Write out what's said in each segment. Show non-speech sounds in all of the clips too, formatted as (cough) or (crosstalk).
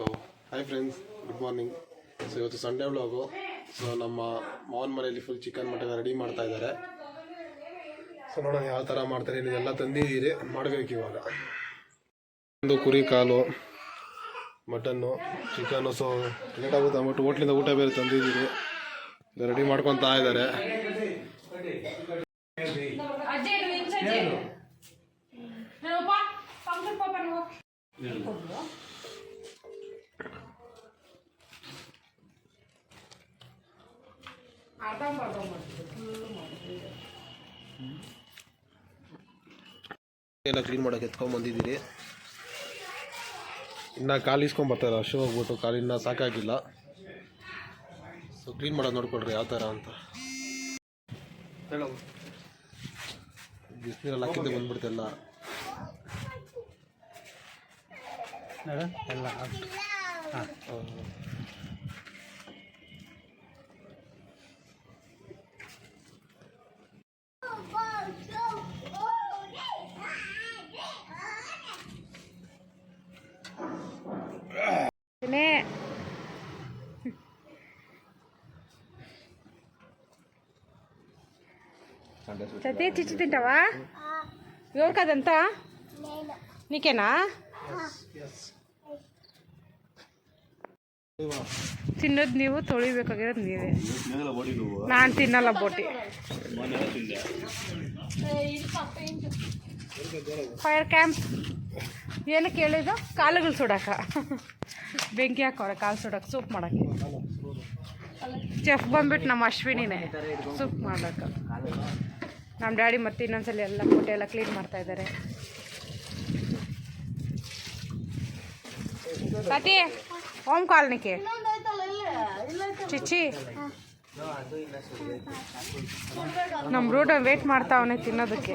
So hi friends good morning so ಇವತ್ತು Sunday vlog so ನಮ್ಮ ಮಾವನ ಮನೆಯಲ್ಲಿ ಫುಲ್ ಚಿಕನ್ ಮಟನ್ ರೆಡಿ ಮಾಡ್ತಾ ಇದ್ದಾರೆ. ಸೊ ನೋಡೋಣ ಯಾವ ಥರ ಮಾಡ್ತಾರೆ. ಇದೆಲ್ಲ ತಂದಿದ್ದೀರಿ. ಮಾಡಬೇಕು ಇವಾಗ. ಒಂದು ಕುರಿ ಕಾಲು ಮಟನ್ನು ಚಿಕನ್ನು ಸೊ ಲೇಟ್ ಆಗುತ್ತೆ ಅಂದ್ಬಿಟ್ಟು ಹೋಟ್ಲಿಂದ ಊಟ ಬೇರೆ ತಂದಿದ್ದೀರಿ. ರೆಡಿ ಮಾಡ್ಕೊತಾ ಇದ್ದಾರೆ. ಅಜ್ಜಿ ಎಲ್ಲ ಕ್ಲೀನ್ ಮಾಡೋಕ್ಕೆ ಎತ್ಕೊಂಡ್ ಬಂದಿದ್ದೀರಿ. ಇನ್ನು ಕಾಲು ಇಸ್ಕೊಂಡ್ ಬರ್ತಾರೆ ಅಷ್ಟು ಹೋಗ್ಬಿಟ್ಟು ಕಾಲಿನ ಸಾಕಾಗಿಲ್ಲ. ಸೊ ಕ್ಲೀನ್ ಮಾಡೋದು ನೋಡ್ಕೊಳ್ರಿ ಯಾವ ಥರ ಅಂತ. ಬಿಸಿನೀರಲ್ಲಿ ಹಾಕಿದ್ದೆ ಬಂದ್ಬಿಡ್ತೆಲ್ಲ ಎಲ್ಲ. సతీ చిచ్చు తింటావా ఎవరు కదంతా నీకేనా ತಿನ್ನೋದು ನೀವು ತೊಳಿಬೇಕಾಗಿರೋದು ನೀವೇ ನಾನು ತಿನ್ನಲ್ಲ ಬೋಟಿ ಫೈರ್ ಕ್ಯಾಂಪ್ ಏನಕ್ಕೆ ಹೇಳಿದ್ದು ಕಾಲುಗಳು ಸುಡಾಕ. ಬೆಂಕಿ ಹಾಕೋರೆ, ಕಾಲು ಸುಡಕ್ಕೆ ಸೂಪ್ ಮಾಡಕ್ಕೆ ಚೆಫ್ ಬಂದ್ಬಿಟ್ಟು ನಮ್ಮ ಅಶ್ವಿನಿನೇ. ಸೂಪ್ ಮಾಡೋಕೆ ನಮ್ಮ ಡ್ಯಾಡಿ ಮತ್ತೆ ಇನ್ನೊಂದ್ಸಲ ಎಲ್ಲ ಕೋಟೆ ಎಲ್ಲ ಕ್ಲೀನ್ ಮಾಡ್ತಾ ಇದ್ದಾರೆ. ಕತಿ ಓಂ ಕಾಲನಿಕೆ ಚಿಚ್ಚಿ. ನಮ್ಮ ರೂಢ ವೇಟ್ ಮಾಡ್ತಾವನೆ ತಿನ್ನೋದಕ್ಕೆ.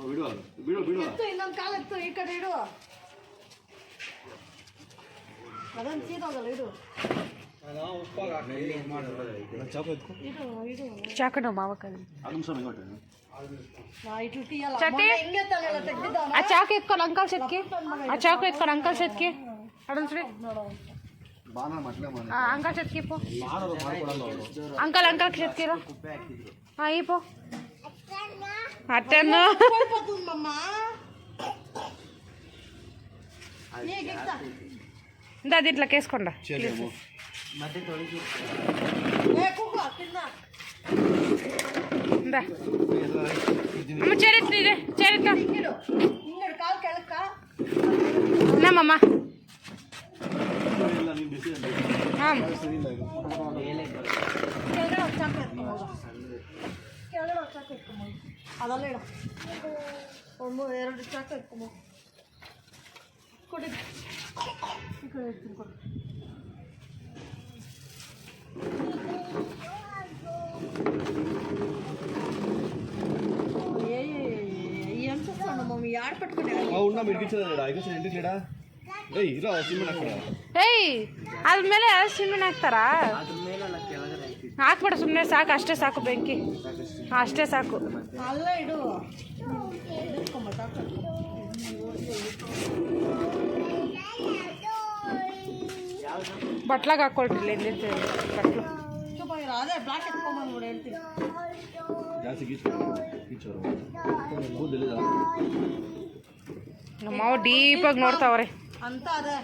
ಬಿಡು ಬಿಡು ಬಿಡು ಇನ್ನೊಂದು ಕಾಲ ಎತ್ತು ಈ ಕಡೆ ಇಡು ಅದೊಂದು ಸೀದೋಗಲ್ಲ ಇಡು ಇಡು ಇಡು ಚಾಕು ನಾವು ಮಾವಕ್ಕ ಅದು ನಿಮಿಷ ಹೊಟ್ಟೆ ನಾ ಇಟ್ಟು ಟೀ ಅಲ್ಲ ಚಟ್ನಿ? ಮೊನ್ನೆ ಹಿಂಗೆ ತಾನೆಲ್ಲ ತೆಗ್ದಿದ್ದವನ ಆ ಚಾಕು ಎತ್ಕೊಂಡು ಅಂಕಲ್ ಸೆತ್ಕಿ ಆ ಚಾಕು ಎತ್ಕೊಂಡು ಅಂಕಲ್ ಸೆತ್ಕಿ ಅಡನ್ಸ್ರಿ ಬಾನ ಮಟ್ಲೆ ಮನೆ ಅಂಕಲ್ ಸೆತ್ಕಿ ಪೋ ಅಂಕಲ್ ಅಂಕಲ್ ಸೆತ್ಕಿರೋ ಹಾಂ ಈ ಪೋ అట్టను అది ఇట్లా కేసుకోండా అమ్మ చరిత్ర ఇదే చరిత్ర எவ்வளோ ஒரு சாக்கு இருக்குமா அதெல்லாம் இடம் ஒம்பது இரண்டு சாக்கு இருக்குமா கொடு இக்கட எடுத்துன்னு கொடு ಏಯ್ ಅದ್ರ ಮೇಲೆ ಯಾರು ಸಿನಿಮಾ ಹಾಕ್ತಾರಾ ಹಾಕ್ಬೇಡ ಸುಮ್ಮನೆ ಸಾಕು ಅಷ್ಟೇ ಸಾಕು ಬೆಂಕಿ. ಅಷ್ಟೇ ಸಾಕು. ಅಲ್ಲ ಇಡು. ಬಟ್ಲಾಗ ಹಾಕೊಳ್ರಿ ಎಲ್ಲಿಂದ ಬಟ್ಲು. ಚುಪ್ಪ ಇರು ಅದೇ ಬ್ಲಾಕ್ ಎತ್ಕೊಂಬಂದ್ಬಿಡು ಹೇಳ್ತೀನಿ. ಜಾಸ್ತಿ ಗೀಚು ಗೀಚೋರು ಕೂದಲಿಲ್ಲ ನಮ್ಮ ಮಾವ ಡೀಪಾಗಿ ನೋಡ್ತಾವ್ರೆ. ಅಂತ ಅದೇ.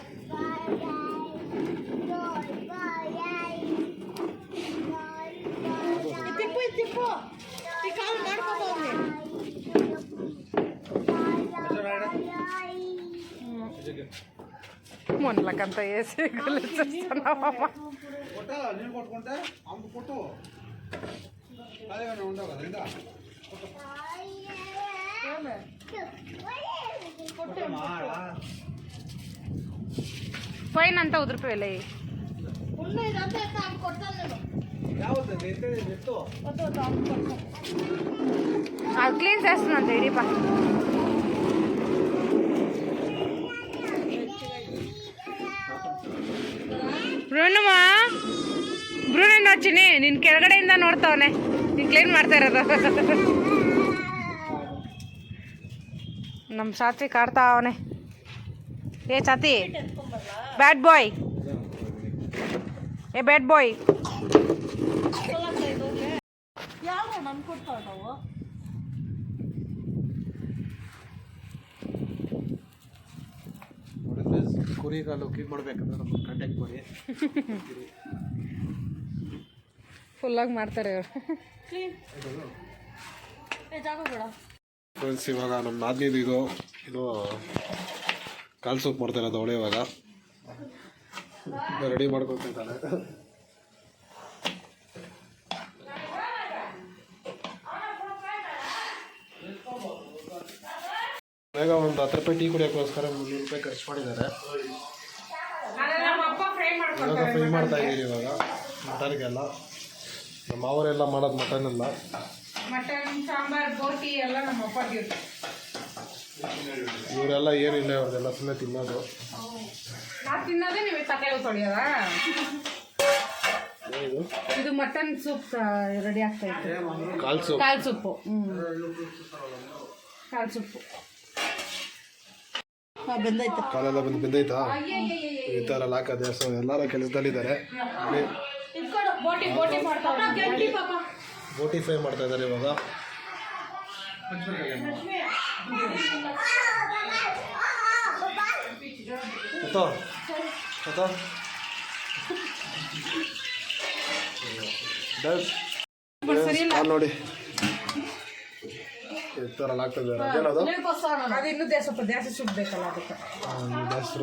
తిప్పు ఈ కాలు మాడిపోతుంది వేసి గులిస్తున్నావమ్మా పైన అంతా ఉదిరిపోయి ఉన్నాయి ನೀನು ಕೊಟ್ಕೊಂಡೆ ಅವ್ನು ಕೊಟ್ಟು ಅದೇ ఉండవు కదా ಫೈನ್ ಅಂತ ಉದುರ್ಪಿವಲ್ಲ ಉಳ್ಳೆ ಇದೆ ಅಂತ ಎತ್ತ ಅವ್ನು ಕೊಡ್ತಾನೆ ನಾನು. ಯಾವತ್ತು ಎತ್ತೇಳಿ ಎತ್ತು ಗೊತ್ತು ಗೊತ್ತು ಅವ್ನು ಕೊಡ್ತಾನೆ అది క్లీన్ చేస్తుందంట ఇడిపా ಬ್ರೂನಮ್ಮ ಬ್ರೂನನ್ನ ಚಿನಿ ನಿನ್ ಕೆಳಗಡೆಯಿಂದ ನೋಡ್ತಾವನೆ ನೀನ್ ಕ್ಲೀನ್ ಮಾಡ್ತಾ ಇರೋದು ನಮ್ಮ ಸಾತ್ವಿಕ್ ಆಡ್ತಾ ಅವನೆ ಏ ಚಾತಿ ಬ್ಯಾಡ್ ಬಾಯ್ ಏ ಬ್ಯಾಡ್ ಬಾಯ್ ಯಾವ ನನ್ ಕೊಡ್ತಾವ ನಾವು ಕುರಿ ಕಾಲು ಕ್ಲೀನ್ ಮಾಡ್ಬೇಕಂದ್ರೆ ನಮ್ಮ ಕಾಂಟ್ಯಾಕ್ಟ್ ಮಾಡಿ ಫುಲ್ಲಾಗಿ ಮಾಡ್ತಾರೆ ಇವರು. ಜಾಗ ಬೇಡ ಫ್ರೆಂಡ್ಸ್ ಇವಾಗ ನಮ್ಮ ನಾದಿನಿದು ಇದು ಇದು ಕಾಲು ಸೂಪ್ ಮಾಡ್ತಾರೆ ಅವಳೆ ಇವಾಗ. ರೆಡಿ ಮಾಡ್ಕೊತಾ ಬೇಗ ಒಂದು ಹತ್ತು ರೂಪಾಯಿ ಟೀ ಕುಡಿಯೋಕ್ಕೋಸ್ಕರ ಮುನ್ನೂರು ರೂಪಾಯಿ ಖರ್ಚು ಮಾಡಿದ್ದಾರೆ. ಇವಾಗ ಫ್ರೈ ಮಾಡ್ತಾ ಇದ್ದೀರಿ ಇವಾಗ. ಮಟನ್ಗೆಲ್ಲ. ನಮ್ಮ ಅವರೆಲ್ಲ ಮಾಡೋದು ಮಟನ್ ಎಲ್ಲ ಮಟನ್ ಸಾಂಬಾರ್ ಬೋಟಿ ಎಲ್ಲ ನಮ್ಮ ಅಪ್ಪ ಇವರೆಲ್ಲ ಏನಿಲ್ಲ ಅವ್ರದ್ದೆಲ್ಲ ಸುಮ್ಮನೆ ತಿನ್ನೋದು. ತಿನ್ನೋದೇ ನೀವು ತಟ್ಟೆಗೆ ತೊಳೆಯೋದಾ? ಇದು ಮಟನ್ ಸೂಪ್ ರೆಡಿ ಆಗ್ತಾ ಇತ್ತು. ಕಾಲ್ ಸೂಪ್. ಕಾಲ್ ಸೂಪ್ ಹ್ಞೂ ಕಾಲ್ ಸೊಪ್ಪು ಹಾಂ ಬೆಂದೈತೆ ಕಾಲೆಲ್ಲ ಬಂದು ಬೆಂದೈತಾ ಈ ಥರ ಎಲ್ಲ ಹಾಕದೆ ಸೊ ಎಲ್ಲರೂ ಕೆಲಸದಲ್ಲಿದ್ದಾರೆ. ಬೋಟಿ ಫ್ರೈ ಮಾಡ್ತಾ ಇದ್ದಾರೆ. ಇವಾಗ. ನೋಡಿ. ತ್ವರ ಆಗ್ತದೆ ಅದೇನದು ಅದು ಇನ್ನೂ ದೇಶ ದೇಶ ಸುಡ್ಬೇಕಲ್ಲ ಅದಕ್ಕೆ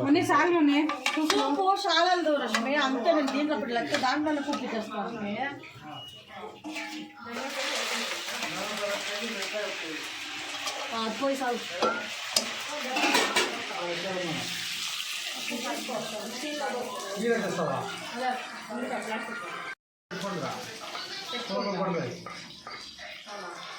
ಮೊನ್ನೆ ಸಾಗರೋನೆ ಸೂಪು ಶಾಲಲ್ದು ರಶ್ಮಿ ಅಂತ ನಾನು ದೀನ ಬಿಡ್ಲಕ್ಕೆ ದಾಂಡಲ್ಲ ಕೂಗಿ ತರಿಸ್ಕೊಂಡೆ ಅದು ಪೋಯ್ ಸಾಲ್ ನೀರ ತರ್ಸವಾ ಅಲ್ಲ ನೀರ ಪ್ಲಾಸ್ಟಿಕ್ ಕೊಡ್ರಾ ಕೊಡ್ರಾ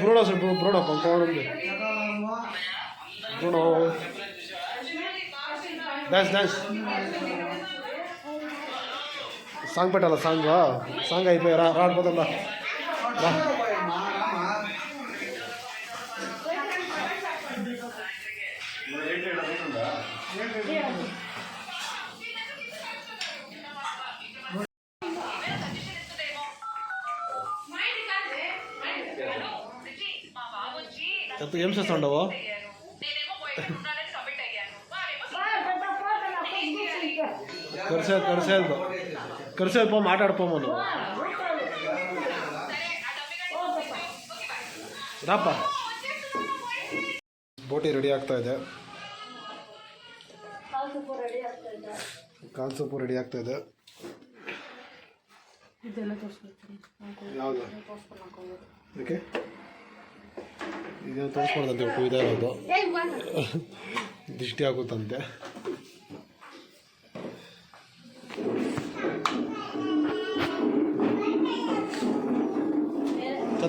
బ్రూడో బ్రూడో బ్రూడో పంపవడం ఉంది బ్రూడో డాన్స్ డాన్స్ సాంగ్ పెట్టాలా సాంగ్ సాంగ్ అయిపోయి రా రాడిపోతాం రా రా చెప్పు ఏం చేస్తుండవు కరిసేది కరిసేది కరిసేది పో మాట్లాడిపోము నువ్వు ರಾಪ ಬೋಟಿ ರೆಡಿ ಆಗ್ತಾ ಇದೆ ಕಾಲ್ ಸೊಪ್ಪು ರೆಡಿ ಆಗ್ತಾ ಇದೆ ಇದೆಲ್ಲ ತೋರಿಸ್ಬೇಕು ಯಾವುದು ಅದಕ್ಕೆ ಇದು ತೋರಿಸ್ಬಾರ್ದಂತೆ ಇದೆ ಇರೋದು ದೃಷ್ಟಿ ಆಗುತ್ತಂತೆ.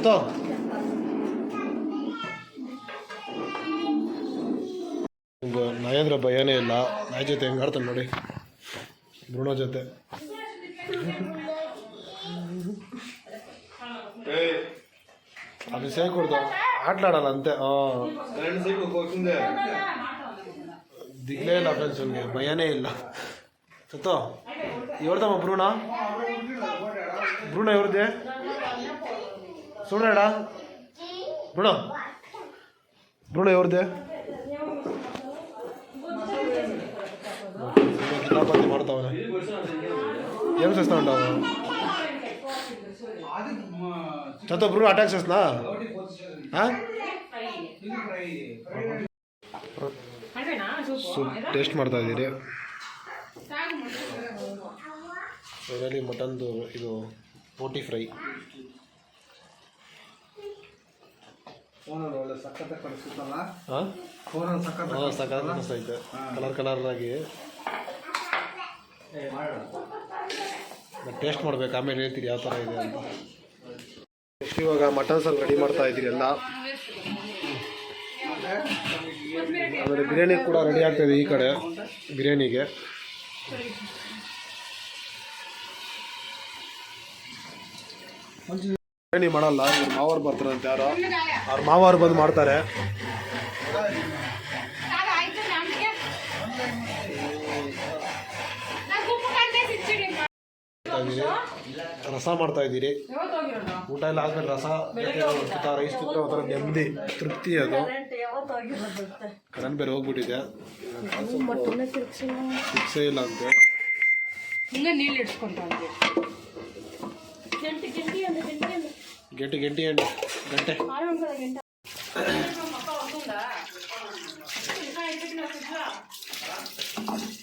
ತೋ ನಾಯಂದ್ರ ಭಯನೇ ಇಲ್ಲ ನಾಯಿ ಜೊತೆ ಹೆಂಗೆ ಆಡ್ತಾನೆ ನೋಡಿ. ಭ್ರೂಣ ಜೊತೆ. ಅದು ಸೇರ್ಕೊಡ್ದು ಆಡ್ಲಾಡಲ್ಲ ಅಂತೆ ದಿಗ್ಲೇ ಇಲ್ಲ ಫ್ರೆಂಡ್ಸ್ ಅವನಿಗೆ ಭಯನೇ ಇಲ್ಲ. ಸತ್ತೋ? ಇವ್ರದಮ್ಮ ಭ್ರೂಣ ಭ್ರೂಣ ಇವ್ರದ್ದೆ? ಸುಳ್ಳ ಭ್ರೂಣ ಭ್ರೂಣ ಇವ್ರದ್ದೆ? ಕಿತಾಪತಿ ಮಾಡ್ತಾವಲ್ಲ ಏನು ಸಸ್ತಾ ಉಂಟು ಅವನು? ಭ್ರೂಣ ಅಟ್ಯಾಕ್ ಸಸ್ನಾ ಟೇಸ್ಟ್ ಮಾಡ್ತಾ ಇದ್ದೀರಿ. ಇದರಲ್ಲಿ ಮಟನ್ದು ಇದು ಬೋಟಿ ಫ್ರೈ. ಕಲರ್ ಕಲರ್ ಆಗಿ. ಟೇಸ್ಟ್ ಮಾಡ್ಬೇಕು ಆಮೇಲೆ ಹೇಳ್ತೀರಿ ಯಾವ ಥರ ಇದೆ ಅಂತ. ನೆಕ್ಸ್ಟ್ ಇವಾಗ ಮಟನ್ ಸಾರು ರೆಡಿ ಮಾಡ್ತಾ ಇದ್ದೀರಿ ಎಲ್ಲ. ಆಮೇಲೆ ಬಿರಿಯಾನಿ ಕೂಡ ರೆಡಿ ಆಗ್ತಾ ಇದೆ ಈ ಕಡೆ ಬಿರಿಯಾನಿಗೆ. ಬಿರಿಯಾನಿ ಮಾಡಲ್ಲ ಇವ್ರ ಮಾವರು ಬರ್ತಾರಂತೆ ಯಾರೋ. ಅವ್ರ ಮಾವರು ಬಂದು ಮಾಡ್ತಾರೆ. ರಸ ಮಾಡ್ತಾ ಇದ್ದೀರಿ. ಊಟ ಎಲ್ಲ ಆದ್ಮೇಲೆ ರಸ ರೈಸ್ ತಿಂದ್ರೆ ಒಂಥರ ನೆಮ್ಮದಿ ತೃಪ್ತಿ ಅದು. ಕರೆಂಟ್ ಬೇರೆ ಹೋಗ್ಬಿಟ್ಟಿದೆ. ಫಿಕ್ಸೇ ಇಲ್ಲ ಅಂತೆ. ಗಂಟೆ ಗಂಟೆ ಅಂದ್ರೆ ಗಂಟೆ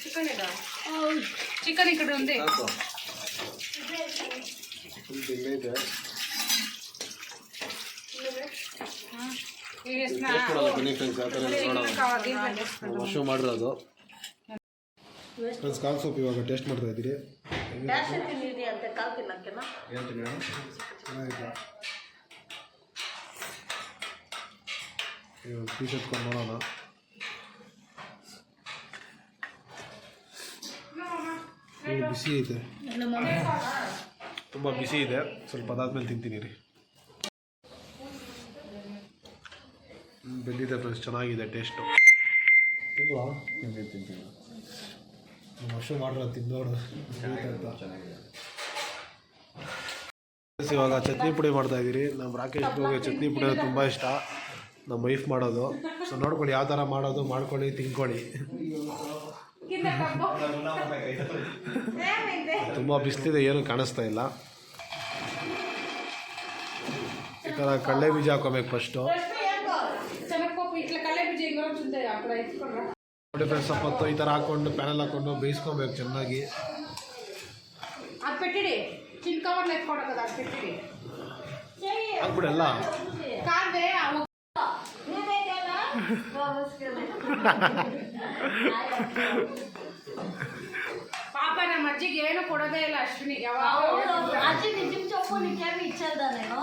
ಚಿಕನ್ ಗಂಟೆ ಗಂಟೆ ಎಂಟು ಫುಲ್ ತಿಂದೆ ಇದೆ ಬನ್ನಿ ಫ್ರೆಂಡ್ಸ್ ಯಾವ ಥರ ನೋಡೋಣ. ಮಾಡಿರೋದು ಫ್ರೆಂಡ್ಸ್ ಕಾಲ್ ಸೂಪ್ ಇವಾಗ ಟೇಸ್ಟ್ ಮಾಡ್ತಾ ಇದ್ದೀರಿ. ಟೀ ಶರ್ಟ್ ಎತ್ಕೊಂಡು ನೋಡೋಣ. ಇದು ಬಿಸಿ ಐತೆ. ತುಂಬ ಬಿಸಿ ಇದೆ. ಸ್ವಲ್ಪ ಅದಾದ್ಮೇಲೆ ತಿಂತೀನಿ ರೀ ಬೆಂದಿದೆ ಫ್ರೆಂಡ್ಸ್ ಚೆನ್ನಾಗಿದೆ ಟೇಸ್ಟು ಇಲ್ವಾ ನಮ್ಮ ವರ್ಷ ಮಾಡ್ರ ತಿಂದೋಡು ಇವಾಗ ಚಟ್ನಿ ಪುಡಿ ಮಾಡ್ತಾ ಇದ್ದೀರಿ. ನಮ್ಮ ರಾಕೇಶ್ ಹೋಗಿ ಚಟ್ನಿ ಪುಡಿ ತುಂಬ ಇಷ್ಟ. ನಮ್ಮ ವೈಫ್ ಮಾಡೋದು. ಸೊ ನೋಡ್ಕೊಳ್ಳಿ ಯಾವ ಥರ ಮಾಡೋದು ಮಾಡ್ಕೊಳ್ಳಿ ತಿನ್ಕೊಳ್ಳಿ ತುಂಬ ಬಿಸಿಲಿದೆ ಏನು ಕಾಣಿಸ್ತಾ ಇಲ್ಲ. ಈ ಥರ ಕಡಲೆ ಬೀಜ ಹಾಕೋಬೇಕು ಫಸ್ಟು ನೋಡಿ ಫ್ರೆಂಡ್ಸ್ ಸಪ್ಪತ್ತು ಈ ಥರ ಹಾಕೊಂಡು ಪ್ಯಾನಲ್ ಹಾಕ್ಕೊಂಡು ಬೇಯಿಸ್ಕೊಬೇಕು ಚೆನ್ನಾಗಿ. ಹಾಕ್ಬಿಡಲ್ಲ (laughs) ಪಾಪ ನಮ್ಮ ಅಜ್ಜಿಗೆ ಏನು ಕೊಡೋದೇ ಇಲ್ಲ ಅಶ್ವಿನಿ ಯಾವಾಗ ಅಜ್ಜಿ ನಿಜಮ್ ಚೊಪ್ಪು ನಿಜಾಮಿ ಇಚ್ಚಲ್ದ నేను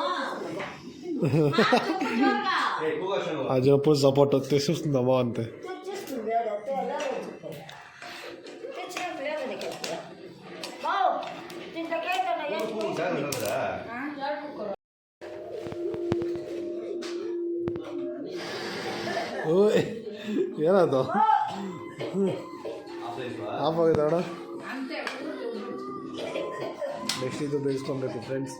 ఆ జబ్బు సపోర్ట్ తెచ్చిస్తుందమ్మా అంతే ಏನಾಯ್ತು? ಆಫ್ ಆಗಿದೆ ಅಣ್ಣ? ನೆಕ್ಸ್ಟ್ ಇದು ಬೇಯಿಸ್ಕೊಬೇಕು ಫ್ರೆಂಡ್ಸ್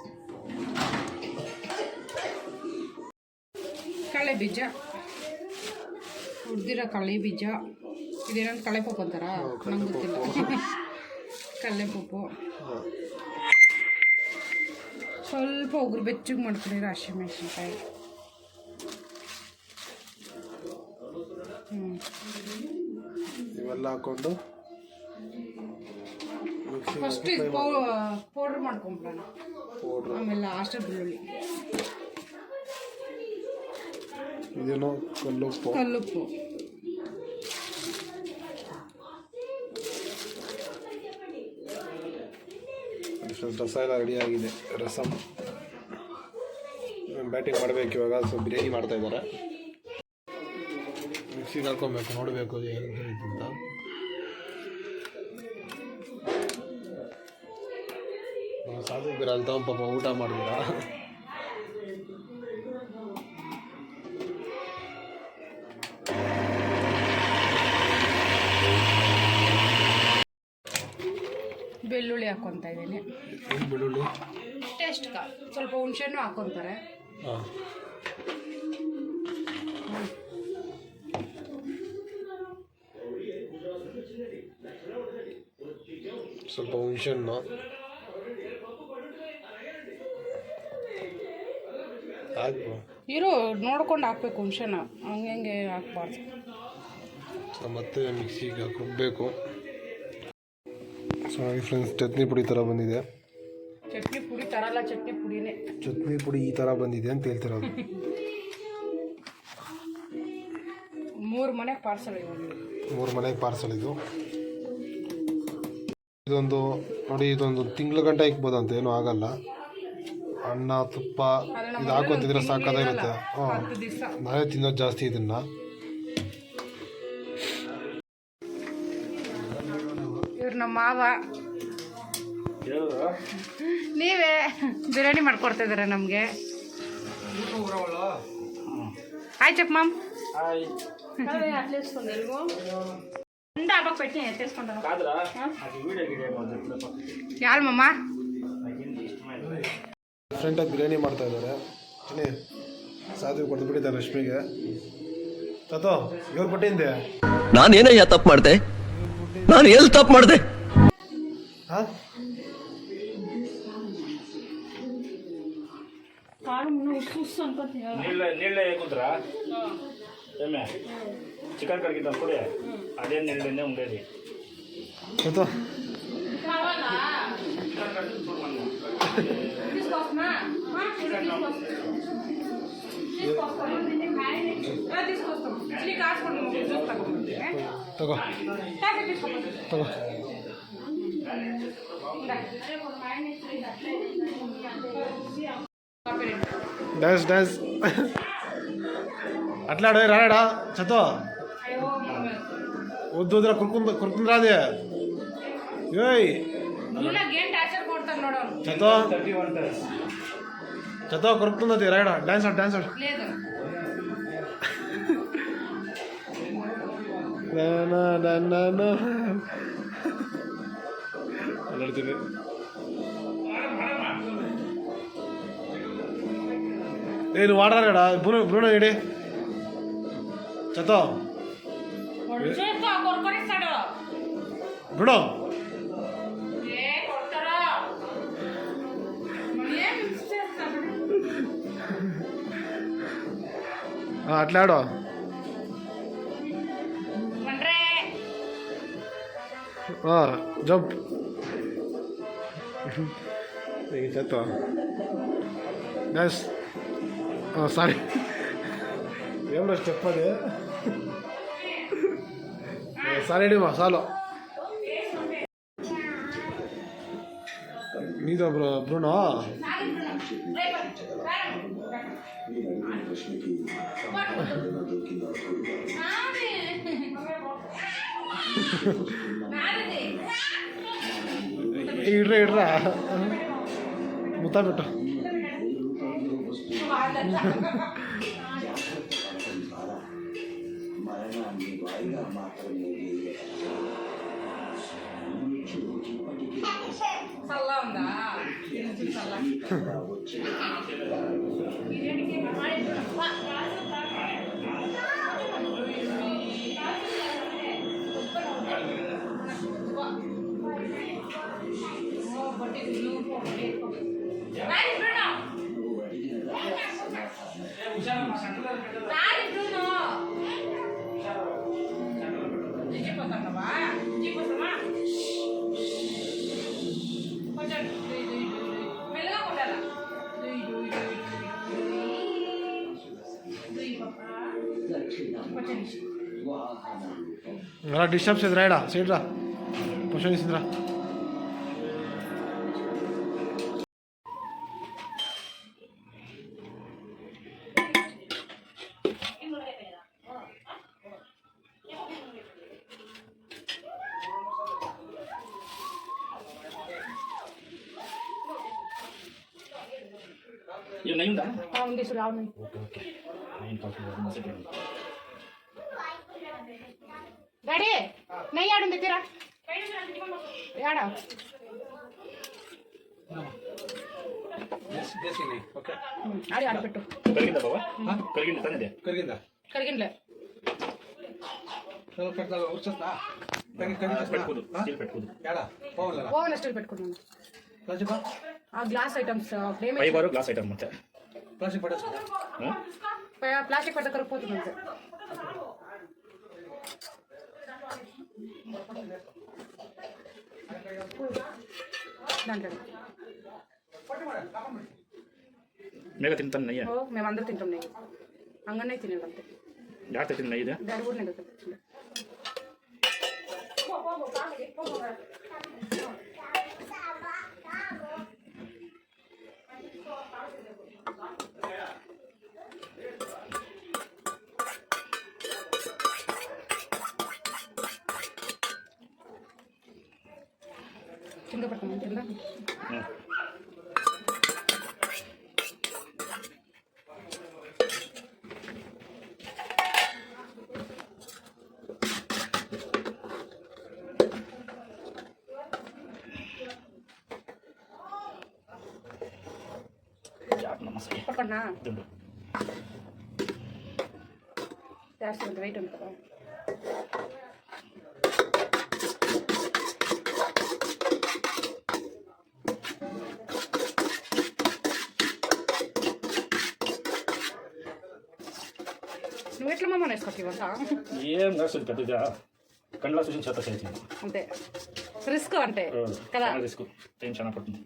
ಕಳೆ ಬೀಜ. ಹುಡ್ದಿರೋ ಕಳೆ ಬೀಜ. ಇದೇನಂತ ಕಳೆ ಪಪ್ಪು ಅಂತಾರ? ನಂಗೆ ಗೊತ್ತಿಲ್ಲ. ಕಳೆ ಪಪ್ಪು ಸ್ವಲ್ಪ ಉಗುರು ಬೆಚ್ಚಗೆ ಮಾಡ್ಕೊಂಡಿರೋ ಹಸಿಮೆಣಸಿನ್ಕಾಯಿ ಹ್ಞೂ ಇವೆಲ್ಲ ಹಾಕೊಂಡು ಫಸ್ಟ್ ಇದು ಪೌಡ್ರ್ ಮಾಡ್ಕೊಂಬಿಡೋಣ. ಪೌಡ್ರ್ ಆಮೇಲೆ ಅಷ್ಟೇ ಬೆಳ್ಳುಳ್ಳಿ. ಇದೇನೋ ಕಲ್ಲುಪ್ಪು. ಕಲ್ಲುಪ್ಪು. ರಸ ಎಲ್ಲ ರೆಡಿ ಆಗಿದೆ. ರಸಮ್ ಬ್ಯಾಟಿಂಗ್ ಮಾಡಬೇಕು ಇವಾಗ ಸೊ ಬಿರಿಯಾನಿ ಮಾಡ್ತಾ ಇದ್ದಾರೆ. ಮಿಕ್ಸಿಗೆ ಹಾಕೊಬೇಕು ನೋಡಬೇಕು ಏನು ಅಂತ. ಸಾಧು ಬೀರ ಅಂತ ಪಾಪ ಊಟ ಮಾಡಿದ್ರ ಬೆಳ್ಳುಳ್ಳಿ ಹಾಕೊಂತ ಇದ್ದೀನಿ. ಬೆಳ್ಳುಳ್ಳಿ? ಟೇಸ್ಟ್ ಸ್ವಲ್ಪ ಹುಣಸೆಹಣ್ಣು ಹಾಕೊಂತಾರೆ. ಹಾಂ. ಸ್ವಲ್ಪ ಹುಣಸೆಹಣ್ಣು ಇರೋ ನೋಡ್ಕೊಂಡು ಹಾಕ್ಬೇಕು ಹುಣಸೆನ ಹಂಗೆ ಹಂಗೆ ಹಾಕ್ಬಾರ್ದು. ಮತ್ತೆ ಮಿಕ್ಸಿಗೆ ಹಾಕಬೇಕು. ಸೊ ಫ್ರೆಂಡ್ಸ್ ಚಟ್ನಿ ಪುಡಿ ಥರ ಬಂದಿದೆ. ಚಟ್ನಿ ಪುಡಿ ಥರ ಚಟ್ನಿ ಪುಡಿನೇ. ಚಟ್ನಿ ಪುಡಿ ಈ ಥರ ಬಂದಿದೆ ಅಂತ ಹೇಳ್ತಿರೋದು ಮೂರು ಮನೆಗೆ ಪಾರ್ಸಲ್ ಮೂರು ಮನೆಗೆ ಪಾರ್ಸಲ್ ಇದು. ಇದೊಂದು ನೋಡಿ ಇದೊಂದು ತಿಂಗಳ ಗಂಟೆ ಇಕ್ಬೋದಂತ ಏನು ಆಗಲ್ಲ. ಅನ್ನ ತುಪ್ಪ ಇದು ಹಾಕೋತಿದ್ರೆ ಸಾಕಾಗಿರುತ್ತೆ ಹಾಂ ನಾವೇ ತಿನ್ನೋದು ಜಾಸ್ತಿ ಇದನ್ನ. ಇವ್ರು ನಮ್ಮ ಮಾವ. ನೀವೇ ಬಿರಿಯಾನಿ ಮಾಡ್ಕೊಡ್ತಾ ನಮ್ಗೆ? ನಮಗೆ ಆಯ್ತಪ್ಪ ಮಾಮ್. ಯಾರು ಮಮ್ಮ ಡಿಫ್ರೆಂಟಾಗಿ ಬಿರಿಯಾನಿ ಮಾಡ್ತಾ ಇದ್ದಾರೆ ಏನೇ ಸಾಧು ಬಿಟ್ಟಿದ್ದಾರೆ ರಶ್ಮಿಗೆ. ತತೋ ಇವ್ರು ಕೊಟ್ಟಿಂದೆ ನಾನು ಏನಯ್ಯ ತಪ್ಪು ಮಾಡಿದೆ? ನಾನು ಎಲ್ಲಿ ತಪ್ಪು ಮಾಡಿದೆ? ಹಾಂ? ನಿಲ್ಲ ನಿಲ್ಲ ಕುಂತ್ರ ఏమే చికెన్ కడిగిద్దాం అప్పుడే అదే నిండిందే ఉండేది తగో తగో డాన్స్ డాన్స్ అట్లా అడవి రాడా చతో. వద్దు వద్దురా కురుకుంది కురుకుంది రాదే. ఏయ్. చతో. చతో కురుకుతుంది అది రాయడా. డాన్స్ ఆడు డాన్స్ ఆడు. అల్లడుతుంది నేను వాడరాడా బ్రూనో బ్రూనో ఏడే? చెత్తా ఇప్పుడు. అట్లాడో. జంప్. చెత్త సారీ సారీ ఏమన్నా స్టెప్ అది సరే మా చాలు నీదో బ్రో బ్రునో? ఇడ్రా ఇడ్రా. ముత్తా పెట్టు. 正在问。来，你们呢？जरा डिस्टर्ब से जरा सेठ रहा पूछो नहीं सिंदरा. ये नहीं होता? हाँ उनके सुराव नहीं. Okay okay. नहीं तो पॉसिबल नहीं ಬಡಿ ನೈ ಆಡು ಬಿತ್ತೀರಾ ಆಡ ಆಡಿ ಆಡ್ಬಿಟ್ಟು ಕರಿಗಿಂದ ಬಾಬಾ ಕರಿಗಿಂದ ತಂದಿದೆ ಕರಿಗಿಂದ ಕರಿಗಿಂದ್ಲೆ ಓವನ್ ಅಷ್ಟೇ ಪೆಟ್ಕೊಡು ಆ glass items frame item glass item ಮತ್ತೆ ಪ್ಲಾಸ್ಟಿಕ್ ಪಟಾಕ ಪ್ಲಾಸ್ಟಿಕ್ ಪಟಾಕ ಕರ್ಕೋತು మేఘ తింటాను నెయ్యి మేమందరూ తింటాం నెయ్యి అంగనే తినేది అంతే జాగ్రత్త తిన్న నెయ్యి దాని కూడా నెయ్యి itu pertemuan kita. పక్కనా దాస్ వెయిట్ ఉంటుంది వేసుకోవచ్చు ఏం కాదు పెద్దగా కండ్లా చూసిన చేత చేసింది. అంతే. రిస్క్ అంటే కదా? రిస్క్. ఏం చాలా పడుతుంది.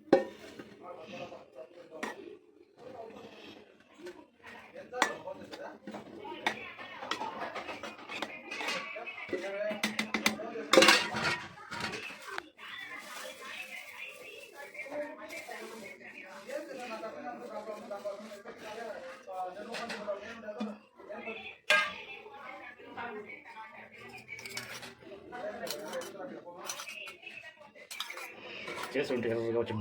చేసి ఉంటే ఎవరు వచ్చి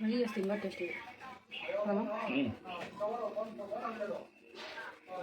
మళ్ళీ చేస్తే ఇంకా టేస్ట్ కదా ಹ್ಞೂ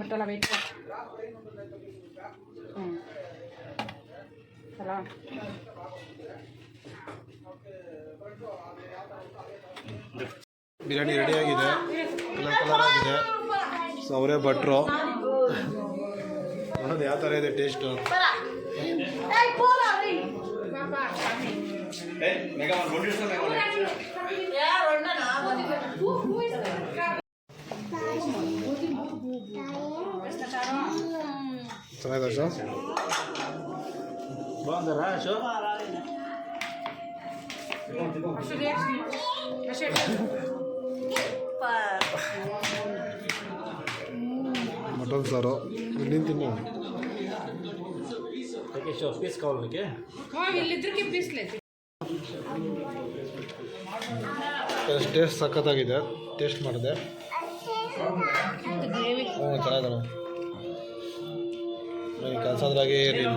மட்டும் வெயிட் ம் சலாம் ಬಿರಿಯಾನಿ ರೆಡಿ ಆಗಿದೆ ಕಲರ್ ಕಲರ್ ಆಗಿದೆ ಸೊ ಅವರೇ ಭಟ್ರು. ನೋಡೋದು ಯಾವ ಥರ ಇದೆ ಟೇಸ್ಟು ಚೆನ್ನಾಗಿದೆ ಸರ್ ಬಾಂದರ ಶೋ ಮಟನ್ ಸಾರು ಇನ್ನೇನು ತಿನ್ನು ಪೀಸ್ ಟೇಸ್ಟ್ ಸಖತ್ತಾಗಿದೆ. ಟೇಸ್ಟ್ ಮಾಡಿದೆ. ಹ್ಞೂ ಚೆನ್ನಾಗಿದೆ ನನಗೆ ಕಲ್ಸೋದ್ರಾಗೆ ನೀನು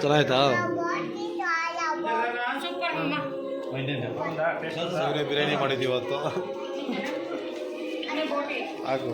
ಚೆನ್ನಾಯ್ತಾ ಬಿರಿಯಾನಿ ಮಾಡಿದ್ದೀವಿ ಇವತ್ತು. (laughs) ಹಾಕು